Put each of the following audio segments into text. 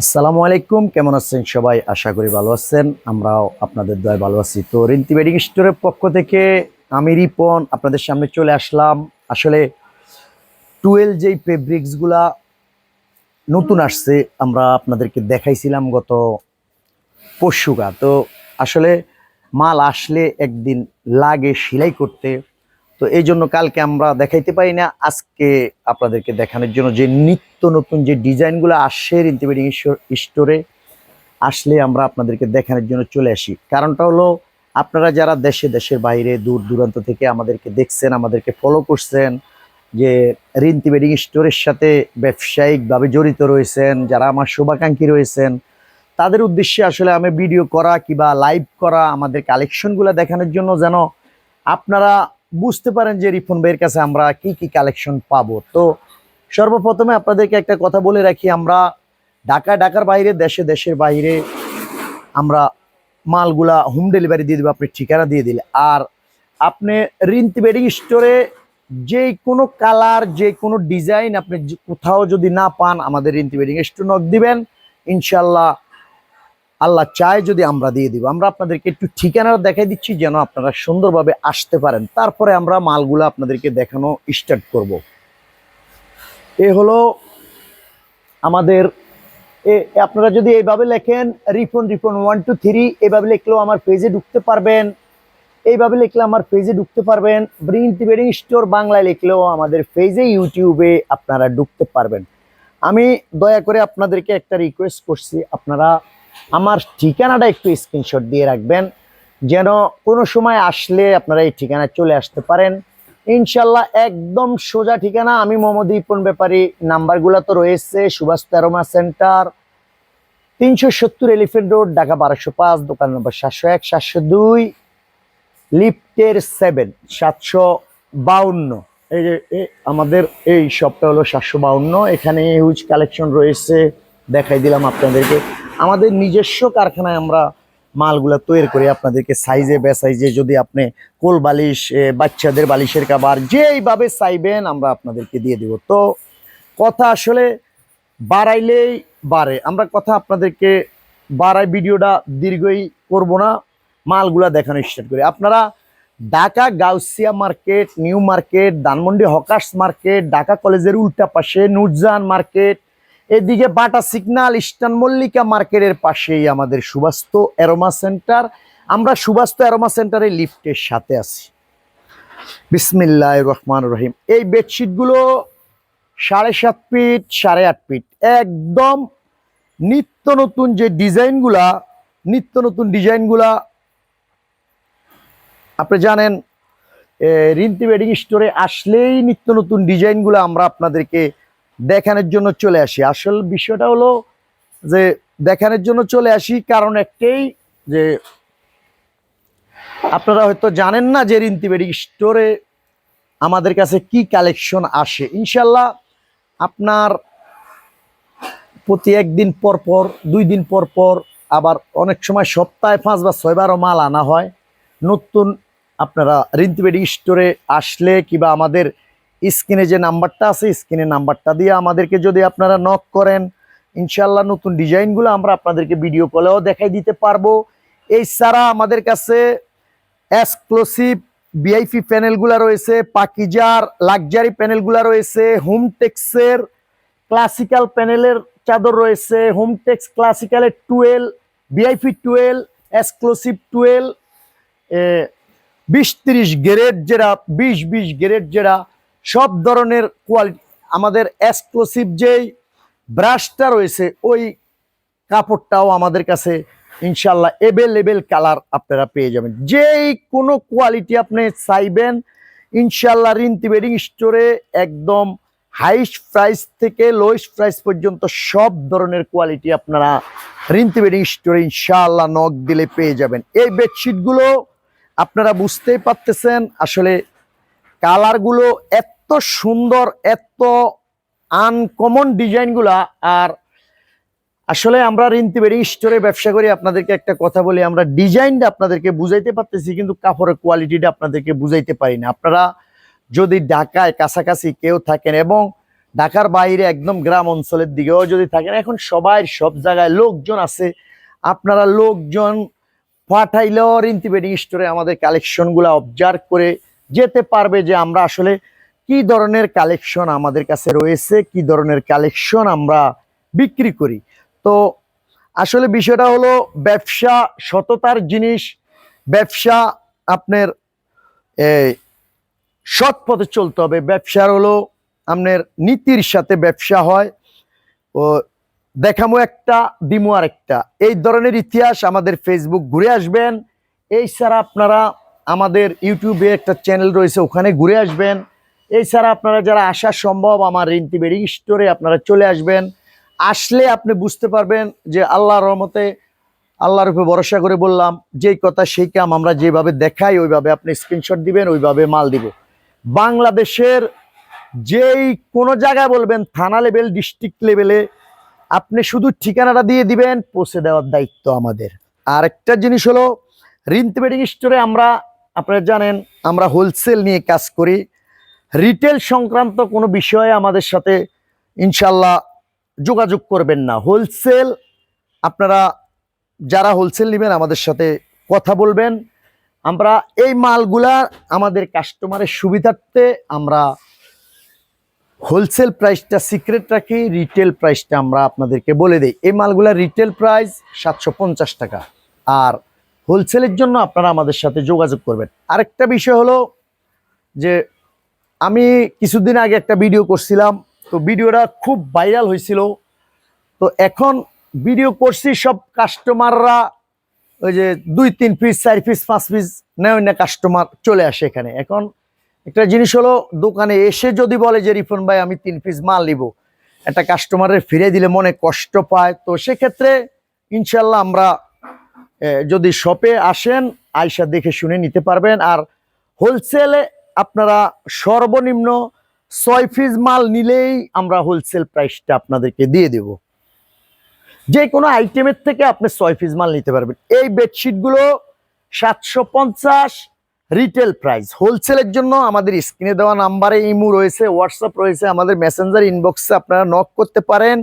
আসসালামু আলাইকুম, কেমন আছেন সবাই? আশা করি ভালো আছেন। আমরাও আপনাদের দয় ভালো আছি। তো রিন্তি বেডিং স্টোরের পক্ষ থেকে আমি রিপন আপনাদের সামনে চলে আসলাম। আসলে টুয়েলভ যেই ফেব্রিক্সগুলা নতুন আসছে, আমরা আপনাদেরকে দেখাইছিলাম গত পরশুকা তো আসলে মাল আসলে একদিন লাগে সেলাই করতে। তো এই জন্য কালকে আমরা দেখাইতে পারি না, আজকে আপনাদেরকে দেখানোর জন্য যে নিত্য নতুন যে ডিজাইনগুলো আসে রিন্তিবেডিং স্টোরে আসলে আমরা আপনাদেরকে দেখানোর জন্য চলে আসি। কারণটা হলো, আপনারা যারা দেশে, দেশের বাইরে, দূর দূরান্ত থেকে আমাদেরকে দেখছেন, আমাদেরকে ফলো করছেন, যে রিন্তি বেডিং স্টোরের সাথে ব্যবসায়িকভাবে জড়িত রয়েছেন, যারা আমার শুভাকাঙ্ক্ষী রয়েছেন, তাদের উদ্দেশ্যে আসলে আমি ভিডিও করা কিংবা লাইভ করা আমাদের কালেকশনগুলো দেখানোর জন্য যেন আপনারা বুঝতে পারেন যে রিফন ভাইয়ের কাছে আমরা কি কি কালেকশন পাবো। তো সর্বপ্রথমে আপনাদেরকে একটা কথা বলে রাখি, আমরা ঢাকা ঢাকার বাইরে, দেশে, দেশের বাইরে আমরা মালগুলা হোম ডেলিভারি দিয়ে দেবো, আপনি ঠিকানা দিয়ে দিলে। আর আপনি রিন্তি বেডিং স্টোরে যে কোনো কালার যে কোনো ডিজাইন আপনি কোথাও যদি না পান, আমাদের রিন্তি বেডিং স্টোর নক দিবেন। ইনশাল্লাহ আল্লাহ চায় যদি আমরা দিয়ে দিব। আমরা আপনাদেরকে একটু ঠিকানা দেখাই দিচ্ছি যেন আপনারা সুন্দরভাবে আসতে পারেন। তারপরে আমরা মালগুলো আপনাদেরকে দেখানো স্টার্ট করব। এ হলো আমাদের, এ আপনারা যদি এইভাবে লেখেন রিফোন রিফোন ওয়ান টু থ্রি এইভাবে লিখলেও আমার পেজে ঢুকতে পারবেন। এইভাবে লিখলে আমার পেজে ঢুকতে পারবেন। ব্রিন্টি বেডিং স্টোর বাংলায় লিখলেও আমাদের পেজে ইউটিউবে আপনারা ঢুকতে পারবেন। আমি দয়া করে আপনাদেরকে একটা রিকোয়েস্ট করছি, আপনারা আমার ঠিকানাটা একটু স্ক্রিনশট দিয়ে রাখবেন, যেন কোনো সময় আসলে আপনারা এই ঠিকানায় চলে আসতে পারেন। ইনশাল্লাহ একদম সোজা ঠিকানা, আমি মোহাম্মদ ইপন ব্যাপারী, নাম্বারগুলো তো রয়েছে, সুভাষ তেরোমা সেন্টার, তিনশো সত্তর এলিফেন্ট রোড, ঢাকা বারোশো পাঁচ, দোকান নম্বর সাতশো এক, সাতশো দুই, লিফটের সেভেন, সাতশো বাউন্ন। এই যে আমাদের এই শপটা হলো সাতশো বাউন্ন। এখানে হিউজ কালেকশন রয়েছে, দেখাই দিলাম আপনাদেরকে। আমাদের নিজস্ব কারখানায় আমরা মালগুলা তৈরি করে। আপনাদেরকে সাইজে বেসাইজে যদি আপনি কোল বালিশ বাচ্চাদের বালিশের কাবার যেইভাবে চাইবেন আমরা আপনাদেরকে দিয়ে দিব। তো কথা আসলে বাড়াইলেই বাড়ে। আমরা কথা আপনাদেরকে বাড়াই, ভিডিওটা দীর্ঘই করব না। মালগুলা দেখানো স্টার্ট করি। আপনারা Dhaka Gausia market, new market, Dhanmondi hawkers market, Dhaka কলেজের উল্টা পাশে নুরজান মার্কেট এদিকে বাটা সিগনাল ইস্টার্ন মল্লিকা মার্কেটের পাশেই আমাদের সুবাস্ত অ্যারোমা সেন্টার। আমরা সুবাস্ত অ্যারোমা সেন্টারের লিফটের সাথে আছি। বিসমিল্লাহ রহমান রহিম। এই বেডশিটগুলো সাড়ে সাত ফিট, সাড়ে আট ফিট। একদম নিত্য নতুন যে ডিজাইনগুলা, নিত্য নতুন ডিজাইনগুলা, আপনি জানেন রিন্তি ওয়েডিং স্টোরে আসলেই নিত্য নতুন ডিজাইনগুলো আমরা আপনাদেরকে দেখানোর জন্য চলে আসি। আসল বিষয়টা হলো যে দেখানোর জন্য চলে আসি কারণ একটাই যে আপনারা হয়তো জানেন না যে রিন্তি ওয়েডিং স্টোরে আমাদের কাছে কি কালেকশন আসে। ইনশাল্লাহ আপনার প্রতি একদিন পর পর, দুই দিন পর পর, আবার অনেক সময় সপ্তাহে পাঁচ বা ছয়বারও মাল আনা হয়। নতুন আপনারা রিন্তি বেডিং স্টোরে আসলে কিংবা আমাদের স্ক্রিনে যে নাম্বারটা আছে স্ক্রিনের নাম্বারটা দিয়ে আমাদেরকে যদি আপনারা নক করেন ইনশাল্লাহ নতুন ডিজাইনগুলো আমরা আপনাদেরকে ভিডিও কলেও দেখাই দিতে পারব। এছাড়া আমাদের কাছে এক্সক্লুসিভ ভিআইপি প্যানেলগুলো রয়েছে পাকিজার লাক্সারি প্যানেলগুলো রয়েছে হোমটেক্সের ক্লাসিক্যাল প্যানেলের চাদর রয়েছে Hometex ক্লাসিক্যালের twelve VIP twelve exclusive twelve বিশ তিরিশ গ্রেড যেটা, বিশ বিশ গ্রেড যেটা সব ধরনের কোয়ালিটি আমাদের এক্সক্লুসিভ যেই ব্রাশটা রয়েছে, ওই কাপড়টাও আমাদের কাছে ইনশাল্লাহ এভেলেবেল কালার আপনারা পেয়ে যাবেন। যেই কোনো কোয়ালিটি আপনি চাইবেন ইনশাল্লাহ রিন্তি স্টোরে একদম হাইস্ট প্রাইস থেকে লোয়েস্ট প্রাইস পর্যন্ত সব ধরনের কোয়ালিটি আপনারা রিন্তি বেডিং স্টোরে ইনশাল্লাহ নখ দিলে পেয়ে যাবেন। এই বেডশিটগুলো আপনারা বুঝতেই পারতেছেন, আসলে কালারগুলো এত সুন্দর, এত আনকমন ডিজাইনগুলা। আর আসলে আমরা রিন্তি বেডিং স্টোরে ব্যবসা করি, আপনাদেরকে একটা কথা বলি, আমরা ডিজাইনটা আপনাদেরকে বুঝাইতে পারতেছি, কিন্তু কাপড়ের কোয়ালিটিটা আপনাদেরকে বুঝাইতে পারি না। আপনারা যদি ঢাকায় কাছাকাছি কেউ থাকেন এবং ঢাকার বাইরে একদম গ্রাম অঞ্চলের দিকেও যদি থাকেন, এখন সবাই সব জায়গায় লোকজন আছে। আপনারা লোকজন পাঠাইলেও রিন্তি বেডিং স্টোরে আমাদের কালেকশনগুলো অবজার্ভ করে যেতে পারবে যে আমরা আসলে কি ধরনের কালেকশন আমাদের কাছে রয়েছে, কি ধরনের কালেকশন আমরা বিক্রি করি। তো আসলে বিষয়টা হলো ব্যবসা সততার জিনিস, ব্যবসা আপনার সৎ পথে চলতে হবে। ব্যবসার হলো আপনার নীতির সাথে ব্যবসা হয়। ও, দেখামো একটা, দিমো আর একটা এই ধরনের ইতিহাস আমাদের ফেসবুক ঘুরে আসবেন। এই ছাড়া আপনারা আমাদের ইউটিউবে একটা চ্যানেল রয়েছে, ওখানে ঘুরে আসবেন। এছাড়া আপনারা যারা আসা সম্ভব, আমার রিন্তি বেডিং স্টোরে আপনারা চলে আসবেন। আসলে আপনি বুঝতে পারবেন যে আল্লাহর রহমতে, আল্লাহর উপরে ভরসা করে বললাম, যেই কথা সেই কাম আমরা যেভাবে দেখাই, ওইভাবে আপনি স্ক্রিনশট দিবেন, ওইভাবে মাল দিব। বাংলাদেশের যেই কোনো জায়গায় বলবেন, থানা লেভেল ডিস্ট্রিক্ট লেভেলে আপনি শুধু ঠিকানাটা দিয়ে দিবেন, পৌঁছে দেওয়ার দায়িত্ব আমাদের। আর একটা জিনিস হলো রিন্তি বেডিং স্টোরে আমরা আপনারা জানেন, আমরা হোলসেল নিয়ে কাজ করি। রিটেল সংক্রান্ত কোনো বিষয়ে আমাদের সাথে ইনশাল্লাহ যোগাযোগ করবেন না। হোলসেল আপনারা যারা হোলসেল নেবেন, আমাদের সাথে কথা বলবেন। আমরা এই মালগুলা আমাদের কাস্টমারের সুবিধার্থে আমরা হোলসেল প্রাইসটা সিক্রেট রাখি রিটেল প্রাইসটা আমরা আপনাদেরকে বলে দিই। এই মালগুলা রিটেল প্রাইস সাতশো পঞ্চাশ টাকা। আর হোলসেলের জন্য আপনারা আমাদের সাথে যোগাযোগ করবেন। আরেকটা বিষয় হলো যে আমি কিছুদিন আগে একটা ভিডিও করছিলাম, তো ভিডিওটা খুব ভাইরাল হয়েছিল। তো এখন ভিডিও করছি, সব কাস্টমাররা ওই যে দুই, তিন পিস চার পিস পাঁচ পিস নেয় না কাস্টমার চলে আসে এখানে। এখন একটা জিনিস হলো, দোকানে এসে যদি বলে যে, রিফন ভাই, আমি তিন পিস মাল নিব। একটা কাস্টমারের ফিরে দিলে মনে কষ্ট পায়। তো সেক্ষেত্রে ইনশাল্লাহ আমরা যদি শপে আসেন আয়সা দেখে শুনে নিতে পারবেন। আর হোলসেলে আপনারা সর্বনিম্ন ছয় পিস মাল নিলেই আমরা হোলসেল প্রাইসটা আপনাদেরকে দিয়ে দেব। যে কোনো আইটেমের থেকে আপনি ছয় পিস মাল নিতে পারবেন। এই বেডশিটগুলো সাতশো পঞ্চাশ রিটেল প্রাইস হোলসেলের জন্য আমাদের স্ক্রিনে দেওয়া নাম্বারে ইমু রয়েছে হোয়াটসঅ্যাপ রয়েছে, আমাদের মেসেঞ্জার ইনবক্সে আপনারা নক করতে পারেন।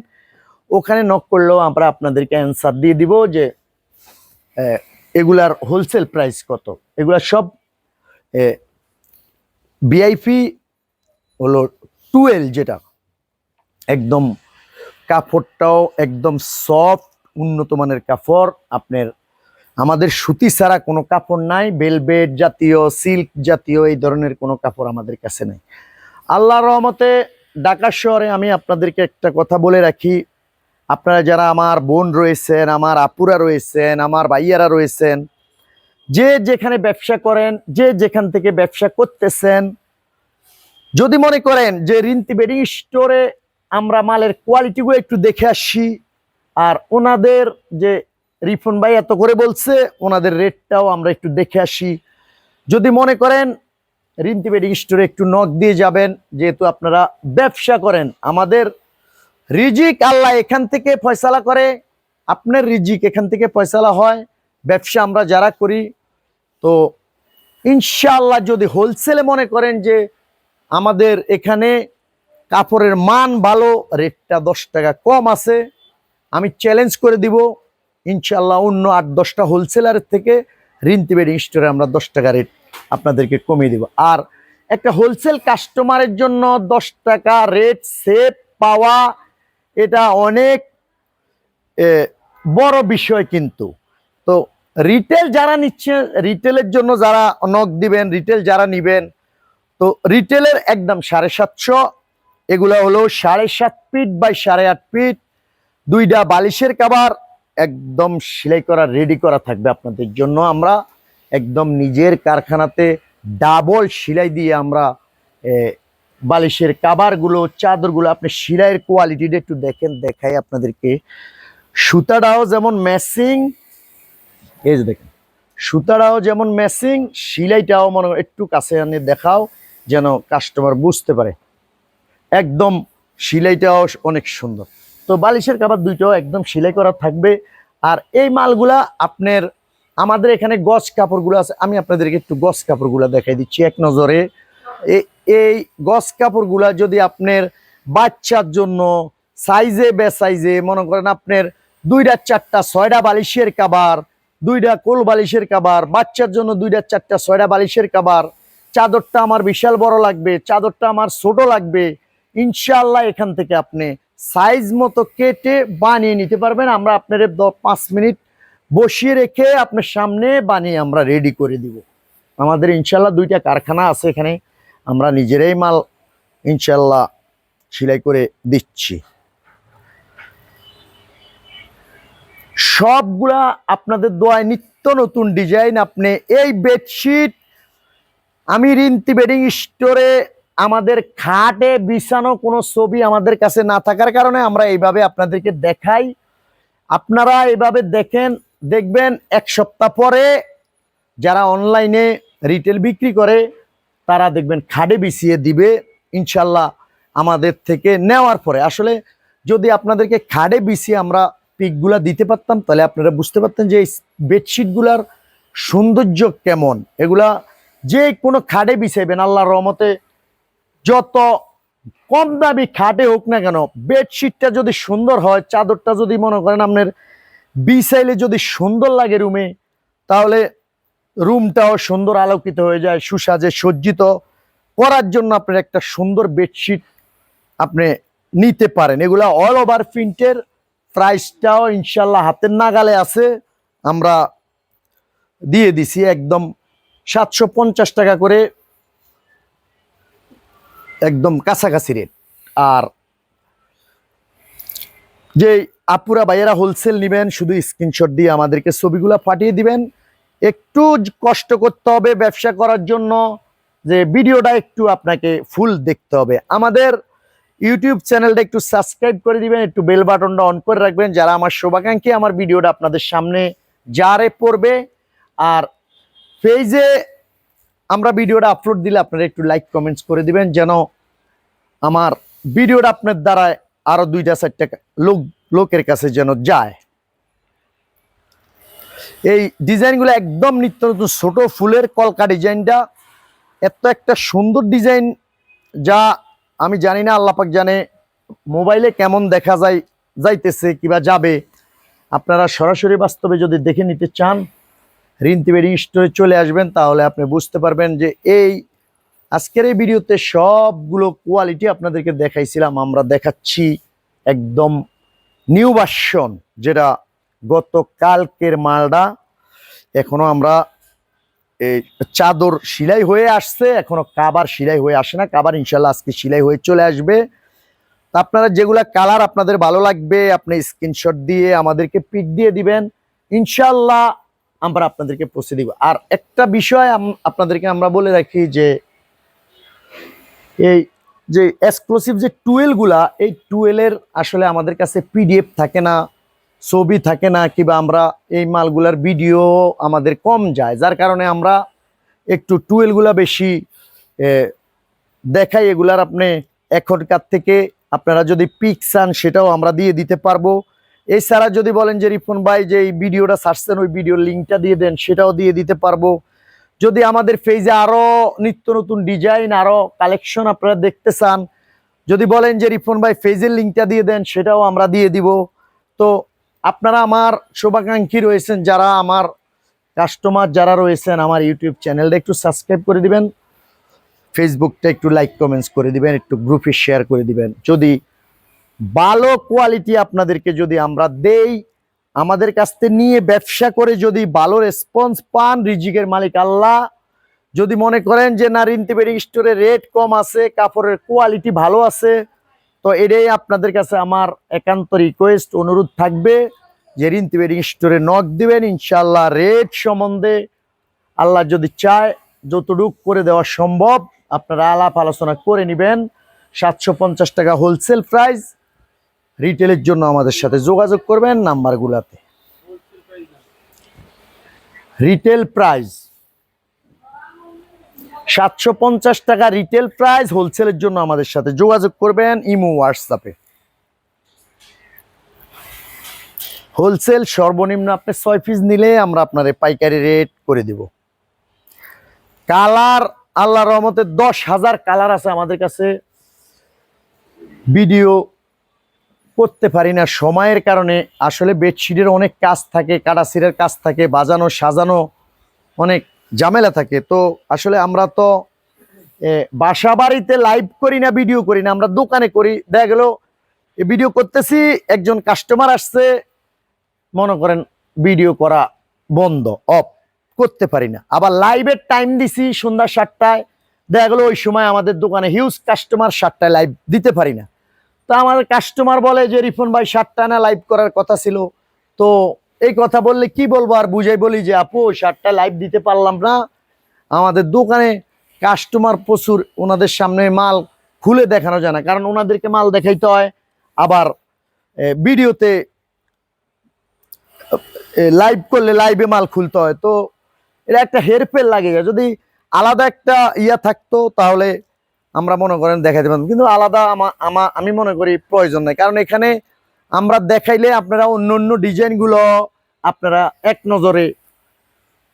ওখানে নক করলেও আমরা আপনাদেরকে অ্যান্সার দিয়ে দিব যে এগুলার হোলসেল প্রাইস কত? এগুলা সব ভিআইপি হলো টুয়েল যেটা। একদম কাপড়টাও একদম সফট উন্নত মানের কাপড়। আপনার, আমাদের সুতি ছাড়া কোনো কাপড় নাই। বেলবেট জাতীয় সিল্ক জাতীয় এই ধরনের কোনো কাপড় আমাদের কাছে নেই। আল্লাহর রহমতে ঢাকা শহরে আমি আপনাদেরকে একটা কথা বলে রাখি। আপনারা যারা আমার বোন রয়েছেন, আমার আপুরা রয়েছেন, আমার ভাইয়ারা রয়েছেন, যে যেখানে ব্যবসা করেন, যে যেখান থেকে ব্যবসা করতেছেন, যদি মনে করেন যে রিন্তি বেডিং স্টোরে আমরা মালের কোয়ালিটিগুলো একটু দেখে আসি, আর ওনাদের যে রিফন ভাই এত করে বলছে, ওনাদের রেটটাও আমরা একটু দেখে আসি। যদি মনে করেন রিন্তি বেডিং স্টোরে একটু নখ দিয়ে যাবেন, যেহেতু আপনারা ব্যবসা করেন, আমাদের রিজিক আল্লাহ এখান থেকে ফয়সালা করে, আপনার রিজিক এখান থেকে ফয়সালা হয়। ব্যবসা আমরা যারা করি, তো ইনশাআল্লাহ যদি হোলসেলে মনে করেন যে আমাদের এখানে কাপড়ের মান ভালো রেটটা দশ টাকা কম আছে, আমি চ্যালেঞ্জ করে দিব ইনশাল্লাহ অন্য আট, দশটা হোলসেলারের থেকে রিন্তি বেডিং স্টোরে আমরা দশ টাকা রেট আপনাদেরকে কমিয়ে দিব। আর একটা হোলসেল কাস্টমারের জন্য দশ টাকা রেট সেভ পাওয়া এটা অনেক বড় বিষয় কিন্তু। তো রিটেল যারা নিচ্ছে রিটেলের জন্য যারা নক দিবেন রিটেল যারা নিবেন, তো রিটেলের একদম সাড়ে সাতশো, এগুলো হলো সাড়ে সাত ফিট বাই সাড়ে আট ফিট দুইটা বালিশের কাবার একদম সেলাই করা রেডি করা থাকবে আপনাদের জন্য আমরা। একদম নিজের কারখানাতে ডাবল সেলাই দিয়ে আমরা বালিশের কাবারগুলো, চাদরগুলো আপনি সেলাইয়ের কোয়ালিটিটা একটু দেখেন, দেখাই আপনাদেরকে। সুতাটাও যেমন ম্যাচিং এই যে দেখেন, সুতাটাও যেমন ম্যাচিং সিলাইটাও মনে একটু কাছে আনে দেখাও, যেন কাস্টমার বুঝতে পারে। একদম সিলাইটাও অনেক সুন্দর। তো বালিশের কাবার দুইটাও একদম সিলাই করা থাকবে। আর এই মালগুলা আপনার, আমাদের এখানে গছ কাপড়গুলো আছে, আমি আপনাদেরকে একটু গছ কাপড়গুলো দেখাই দিচ্ছি এক নজরে। এই গজ কাপড়গুলা যদি আপনার বাচ্চার জন্য সাইজে বে সাইজে মনে করেন আপনার দুইটা, চারটা, ছয়টা বালিশের কাবার, দুইটা কোল বালিশের কাবার, বাচ্চার জন্য দুইটা, চারটা, ছয়টা বালিশের কাবার, চাদরটা আমার বিশাল বড় লাগবে, চাদরটা আমার ছোট লাগবে ইনশাল্লাহ এখান থেকে আপনি সাইজ মতো কেটে বানিয়ে নিতে পারবেন। আমরা আপনার পাঁচ মিনিট বসিয়ে রেখে আপনার সামনে বানিয়ে আমরা রেডি করে দিব। আমাদের ইনশাল্লাহ দুইটা কারখানা আছে এখানে। আমরা নিজেরাই মাল ইনশাল্লাহ সেলাই করে দিচ্ছি। সবগুলা আপনাদের দোয়ায় নিত্য নতুন ডিজাইন, আপনি এই বেডশিট আমি রিন্তি বেডিং স্টোরে আমাদের খাটে বিছানো কোনো ছবি আমাদের কাছে না থাকার কারণে আমরা এইভাবে আপনাদেরকে দেখাই। আপনারা এইভাবে দেখেন, দেখবেন এক সপ্তাহ পরে যারা অনলাইনে রিটেল বিক্রি করে তারা দেখবেন খাডে বিছিয়ে দিবে, ইনশাল্লাহ আমাদের থেকে নেওয়ার পরে। আসলে যদি আপনাদেরকে খাডে বিছিয়ে আমরা পিকগুলা দিতে পারতাম, তাহলে আপনারা বুঝতে পারতেন যে এই বেডশিটগুলার সৌন্দর্য কেমন। এগুলা যে কোনো খাডে বিছাইবেন, আল্লাহর রহমতে যত কম দামি খাটে হোক না কেন, বেডশিটটা যদি সুন্দর হয়, চাদরটা যদি মনে করেন আপনার বিছাইলে যদি সুন্দর লাগে রুমে, তাহলে রুমটাও সুন্দর আলোকিত হয়ে যায়, সুসাজে সজ্জিত। করার জন্য আপনার একটা সুন্দর বেডশিট আপনি নিতে পারেন। এগুলা অল ওভার প্রিন্টের প্রাইসটাও ইনশাল্লাহ হাতের নাগালে আছে। আমরা দিয়ে দিছি একদম সাতশো পঞ্চাশ টাকা করে। একদম কাছাকাছি রেট আর যে আপুরা ভাইয়েরা হোলসেল নেবেন, শুধু স্ক্রিনশট দিয়ে আমাদেরকে ছবিগুলো পাঠিয়ে দিবেন। একটু কষ্ট করতে হবে ব্যবসা করার জন্য, যে ভিডিওটা একটু আপনাকে ফুল দেখতে হবে। আমাদের ইউটিউব চ্যানেলটা একটু সাবস্ক্রাইব করে দিবেন, একটু বেল বাটনটা অন করে রাখবেন, যারা আমার শোভাকাঙ্ক্ষী, আমার ভিডিওটা আপনাদের সামনে যারে পড়বে। আর পেজে আমরা ভিডিওটা আপলোড দিলে আপনারা একটু লাইক কমেন্টস করে দিবেন, যেন আমার ভিডিওটা আপনার দ্বারা আরও দুইটা চারটা লোক, লোকের কাছে যেন যায়। এই ডিজাইনগুলো একদম নিত্য নতুন ছোট ফুলের কলকা ডিজাইনটা। এত একটা সুন্দর ডিজাইন যা আমি জানি না আল্লাপাক জানে মোবাইলে কেমন দেখা যায়, যাইতেছে কিবা যাবে। আপনারা সরাসরি বাস্তবে যদি দেখে নিতে চান রিন্তি বেডিং স্টোরে চলে আসবেন, তাহলে আপনি বুঝতে পারবেন যে এই আজকের এই ভিডিওতে সবগুলো কোয়ালিটি আপনাদেরকে দেখাইছিলাম, আমরা দেখাচ্ছি একদম নিউ ভার্সন, যেটা গতকালকের মালটা এখনও আমরা এই চাদর সিলাই হয়ে আসছে, এখনও কাবার সিলাই হয়ে আসে না। কাবার ইনশাল্লাহ আজকে সিলাই হয়ে চলে আসবে। তা আপনারা যেগুলা কালার আপনাদের ভালো লাগবে, আপনি স্ক্রিনশট দিয়ে আমাদেরকে পিক দিয়ে দিবেন। ইনশাল্লাহ আমরা আপনাদেরকে পৌঁছে দিব। আর একটা বিষয় আপনাদেরকে আমরা বলে রাখি যে, এই যে এক্সক্লুসিভ যে টুয়েলগুলা এই টুয়েলের আসলে আমাদের কাছে পিডিএফ থাকে না। ছবি থাকে না কিংবা আমরা এই মালগুলার ভিডিও আমাদের কম যায়, যার কারণে আমরা একটু টুয়েলগুলা বেশি দেখাই এগুলার আপনি এখনকার থেকে আপনারা যদি পিক চান সেটাও আমরা দিয়ে দিতে পারব। এছাড়া যদি বলেন যে রিপন ভাই যে এই ভিডিওটা ছাড়ছেন ওই ভিডিওর লিঙ্কটা দিয়ে দেন, সেটাও দিয়ে দিতে পারব। যদি আমাদের পেজে আরও নিত্য নতুন ডিজাইন আরও কালেকশন আপনারা দেখতে চান, যদি বলেন যে রিপন ভাই পেজের লিঙ্কটা দিয়ে দেন, সেটাও আমরা দিয়ে দিব। তো আপনারা আমার শুভাকাঙ্ক্ষী রয়েছেন, যারা আমার কাস্টমার যারা রয়েছেন আমার ইউটিউব চ্যানেলটা একটু সাবস্ক্রাইব করে দিবেন ফেসবুকটা একটু লাইক কমেন্টস করে দিবেন, একটু গ্রুপে শেয়ার করে দিবেন। যদি ভালো কোয়ালিটি আপনাদেরকে যদি আমরা দেই, আমাদের কাছ থেকে নিয়ে ব্যবসা করে যদি ভালো রেসপন্স পান রিজিকের মালিক আল্লাহ। যদি মনে করেন যে না রিন্তি বেডিং স্টোরে রেট কম আছে, কাপড়ের কোয়ালিটি ভালো আছে তো এটাই আপনাদের কাছে আমার একান্ত রিকোয়েস্ট অনুরোধ থাকবে যে রিন্তি বেডিং স্টোরে নক দিবেন ইনশাল্লাহ রেট সম্বন্ধে আল্লাহ যদি চায়, যতটুক করে দেওয়া সম্ভব আপনারা আলাপ আলোচনা করে নেবেন। সাতশো পঞ্চাশ টাকা হোলসেল প্রাইস রিটেলের জন্য আমাদের সাথে যোগাযোগ করবেন নাম্বারগুলাতে। রিটেল প্রাইস সাতশো পঞ্চাশ টাকা রিটেল প্রাইস হোলসেলের জন্য আমাদের সাথে যোগাযোগ করবেন ইমো হোয়াটসঅ্যাপে হোলসেল সর্বনিম্ন আপনি ছয় পিস নিলে আমরা আপনার পাইকারি রেট করে দিব। কালার আল্লাহ রহমতে দশ হাজার কালার আছে আমাদের কাছে। ভিডিও করতে পারি না, সময়ের কারণে। আসলে বেডশিটের অনেক কাজ থাকে কাটাসিরের কাজ থাকে, বাজানো, সাজানো অনেক ঝামেলা থাকে। তো আসলে আমরা তো বাসা বাড়িতে লাইভ করি না ভিডিও করি না, আমরা দোকানে করি। দেখা গেল ভিডিও করতেছি, একজন কাস্টমার আসছে, মনে করেন ভিডিও করা বন্ধ অফ করতে পারি না। আবার লাইভের টাইম দিছি সন্ধ্যা সাতটায়, দেখা গেলো ওই সময় আমাদের দোকানে হিউজ কাস্টমার সাতটায় লাইভ দিতে পারি না। তো আমাদের কাস্টমার বলে যে রিফন ভাই সাতটায় না লাইভ করার কথা ছিল। তো এই কথা বললে কি বলব আর বুঝাই বলি যে, আপু সাতটায় লাইভ দিতে পারলাম না। আমাদের দোকানে কাস্টমার প্রচুর, ওনাদের সামনে মাল খুলে দেখানো যায় না। কারণ ওনাদেরকে মাল দেখাইতে হয়। আবার ভিডিওতে লাইভ করলে লাইভে মাল খুলতে হয়। তো এটা একটা হেরফের লাগে। যায় যদি আলাদা একটা ইয়া থাকতো, তাহলে আমরা মনে করেন দেখাইতে পারতাম। কিন্তু আলাদা আমা, আমি মনে করি প্রয়োজন নাই। কারণ এখানে আমরা দেখাইলে আপনারা অন্য অন্য ডিজাইনগুলো আপনারা এক নজরে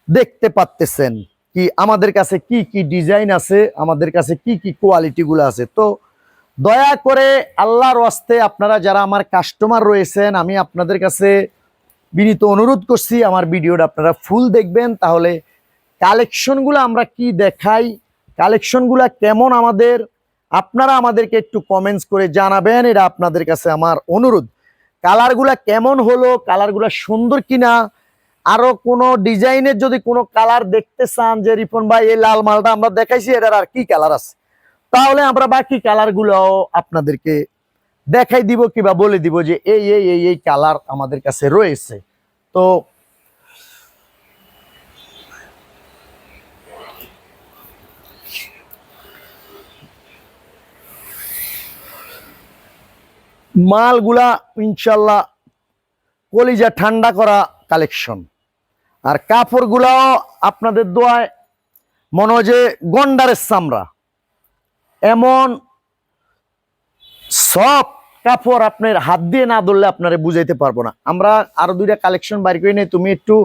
দেখতে পারতেছেন কি আমাদের কাছে কি কি ডিজাইন আছে, আমাদের কাছে কি কি কোয়ালিটিগুলো আছে। তো দয়া করে আল্লাহর ওয়াস্তে আপনারা যারা আমার কাস্টমার রয়েছেন, আমি আপনাদের কাছে বিনীত অনুরোধ করছি আমার ভিডিওটা আপনারা ফুল দেখবেন, তাহলে কালেকশনগুলো আমরা কি দেখাই, কালেকশনগুলো কেমন আমাদের, আপনারা আমাদেরকে একটু কমেন্টস করে জানাবেন, এটা আপনাদের কাছে আমার অনুরোধ। কালারগুলা কেমন হলো? কালারগুলা সুন্দর কিনা? আরও কোনো ডিজাইনের যদি কোনো কালার দেখতে চান যে রিপন ভাই, এই লাল মালটা আমরা দেখাইছি, এটার আর কি কালার আছে? তাহলে আমরা বাকি কালারগুলো আপনাদেরকে দেখাই দিব কিবা বলে দিব যে এই এই এই কালার আমাদের কাছে রয়েছে। তো মালগুলা ইনশাল্লাহ কলিজা ঠান্ডা করা কালেকশন। আর কাপড়গুলাও আপনাদের দোয়ায় মনে হয় যে গন্ডারের চামড়া। এমন সব কাপড় আপনার হাত দিয়ে না ধরলে আপনারা বুঝাইতে পারব না। আমরা আরও দুইটা কালেকশন বাইর করে নিই, তুমি একটু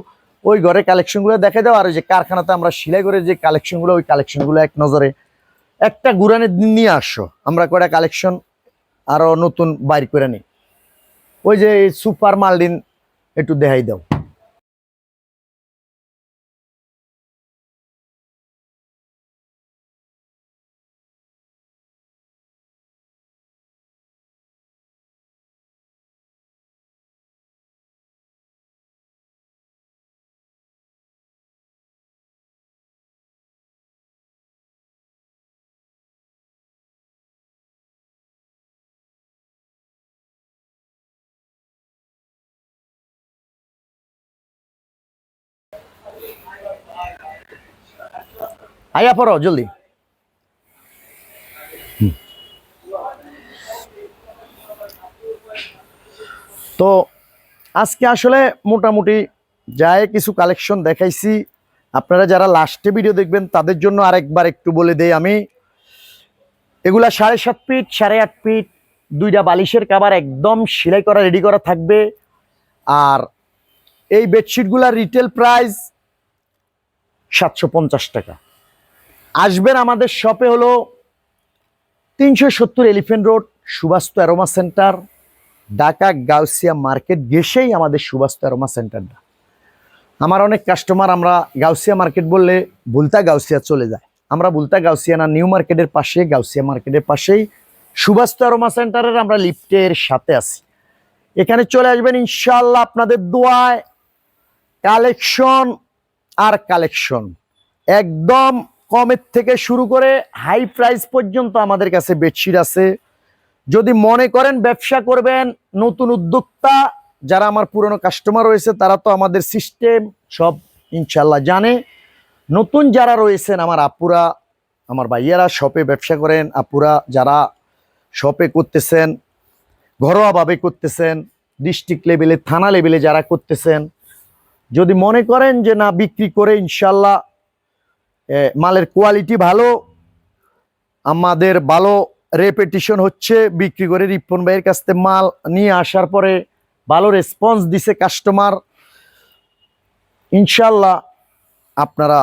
ওই ঘরে কালেকশনগুলো দেখে দাও, আর যে কারখানাতে আমরা সেলাই করে যে কালেকশনগুলো, ওই কালেকশনগুলো এক নজরে একটা গুরানের দিন নিয়ে আসো। আমরা কয়টা কালেকশন আরও নতুন বাইর করে নিই ওই যে সুপার মালডিন একটু দেখাই দাও। আয়া পড়ো, জলদি। তো আজকে আসলে মোটামুটি যায় কিছু কালেকশন দেখাইছি, আপনারা যারা লাস্টে ভিডিও দেখবেন, তাদের জন্য আরেকবার একটু বলে দেই আমি। এগুলা সাড়ে সাত ফিট সাড়ে আট ফিট দুইটা বালিশের কাবার একদম সেলাই করা রেডি করা থাকবে। আর এই বেডশিটগুলার রিটেল প্রাইস সাতশো পঞ্চাশ টাকা। আসবেন আমাদের শপে হলো তিনশো সত্তর elephant road Subastu aroma center Dhaka Gausia market গেসেই আমাদের সুবাস্তু অ্যারোমা সেন্টারটা আমার অনেক কাস্টমার আমরা গাউসিয়া মার্কেট বললে বুলতা গাউসিয়া চলে যায়। আমরা বুলতা গাউসিয়া না, নিউ মার্কেটের পাশে গাউসিয়া মার্কেটের পাশেই সুবাস্তু অ্যারোমা সেন্টারের আমরা লিফটের সাথে আছি। এখানে চলে আসবেন ইনশাল্লাহ আপনাদের দোয়ায় কালেকশন আর কালেকশন একদম কমের থেকে শুরু করে হাই প্রাইস পর্যন্ত আমাদের কাছে বেডশিট আছে। যদি মনে করেন ব্যবসা করবেন নতুন উদ্যোক্তা, যারা আমার পুরনো কাস্টমার রয়েছে, তারা তো আমাদের সিস্টেম সব ইনশাল্লাহ জানে। নতুন যারা রয়েছেন আমার আপুরা, আমার ভাইয়ারা শপে ব্যবসা করেন, আপুরা যারা শপে করতেছেন, ঘরোয়াভাবে করতেছেন ডিস্ট্রিক্ট লেভেলে থানা লেভেলে যারা করতেছেন, যদি মনে করেন যে না, বিক্রি করে ইনশাল্লাহ মালের কোয়ালিটি ভালো, আমাদের ভালো রেপিটিশন হচ্ছে, বিক্রি করে রিপন ভাইয়ের কাছ থেকে মাল নিয়ে আসার পরে ভালো রেসপন্স দিছে কাস্টমার ইনশাল্লাহ আপনারা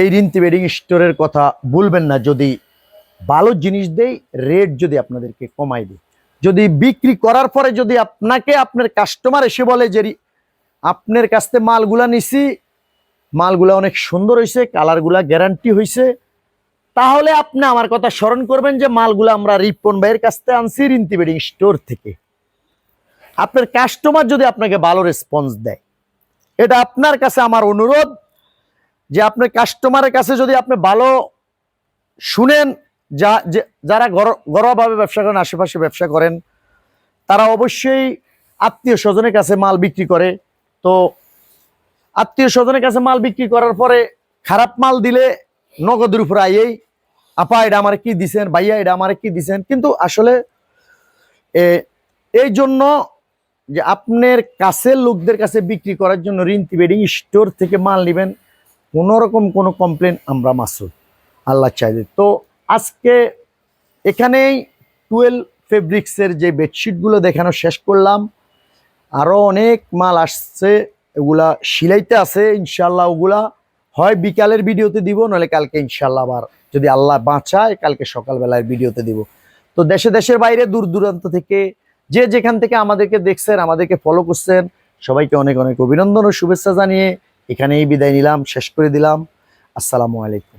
এই রিন্তি ওয়েডিং স্টোরের কথা ভুলবেন না, যদি ভালো জিনিস দেই রেট যদি আপনাদেরকে কমাই দিই। যদি বিক্রি করার পরে যদি আপনাকে আপনার কাস্টমার এসে বলে যে আপনার কাছ থেকে মালগুলা নিছি মালগুলা অনেক সুন্দর হয়েছে কালারগুলা গ্যারান্টি হয়েছে তাহলে আপনি আমার কথা স্মরণ করবেন যে মালগুলো আমরা রিপন ভাইয়ের কাছ থেকে আনছি রিন্তি বেডিং স্টোর থেকে। আপনার কাস্টমার যদি আপনাকে ভালো রেসপন্স দেয়, এটা আপনার কাছে আমার অনুরোধ যে আপনার কাস্টমারের কাছে যদি আপনি ভালো শুনেন, যা যারা ঘরোয়াভাবে ব্যবসা করেন, আশেপাশে ব্যবসা করেন, তারা অবশ্যই আত্মীয় স্বজনের কাছে মাল বিক্রি করে। তো আত্মীয় স্বজনের কাছে মাল বিক্রি করার পরে খারাপ মাল দিলে নগদের উপর আইয়েই, আপা, এটা আমার কি দিছেন? ভাইয়া, এটা আমার কি দিছেন? কিন্তু আসলে এই জন্য যে আপনার কাছের লোকদের কাছে বিক্রি করার জন্য রিন্তি বেডিং স্টোর থেকে মাল নেবেন কোনো রকম কোনো কমপ্লেন আমরা মাসুল আল্লাহ চাইলে। তো আজকে এখানেই টুয়েলভ ফেব্রিক্সের যে বেডশিটগুলো দেখানো শেষ করলাম, আরও অনেক মাল আসছে। এগুলা সিলাইতে আছে ইনশাল্লাহ ওগুলা হয় বিকালের ভিডিওতে দিব, নাহলে কালকে ইনশাল্লাহ আবার যদি আল্লাহ বাঁচায়, কালকে সকালবেলার ভিডিওতে দিব। তো দেশে দেশের বাইরে দূর দূরান্ত থেকে যে যেখান থেকে আমাদেরকে দেখছেন, আমাদেরকে ফলো করছেন, সবাইকে অনেক অনেক অভিনন্দন ও শুভেচ্ছা জানিয়ে এখানেই বিদায় নিলাম, শেষ করে দিলাম। আসসালামু আলাইকুম।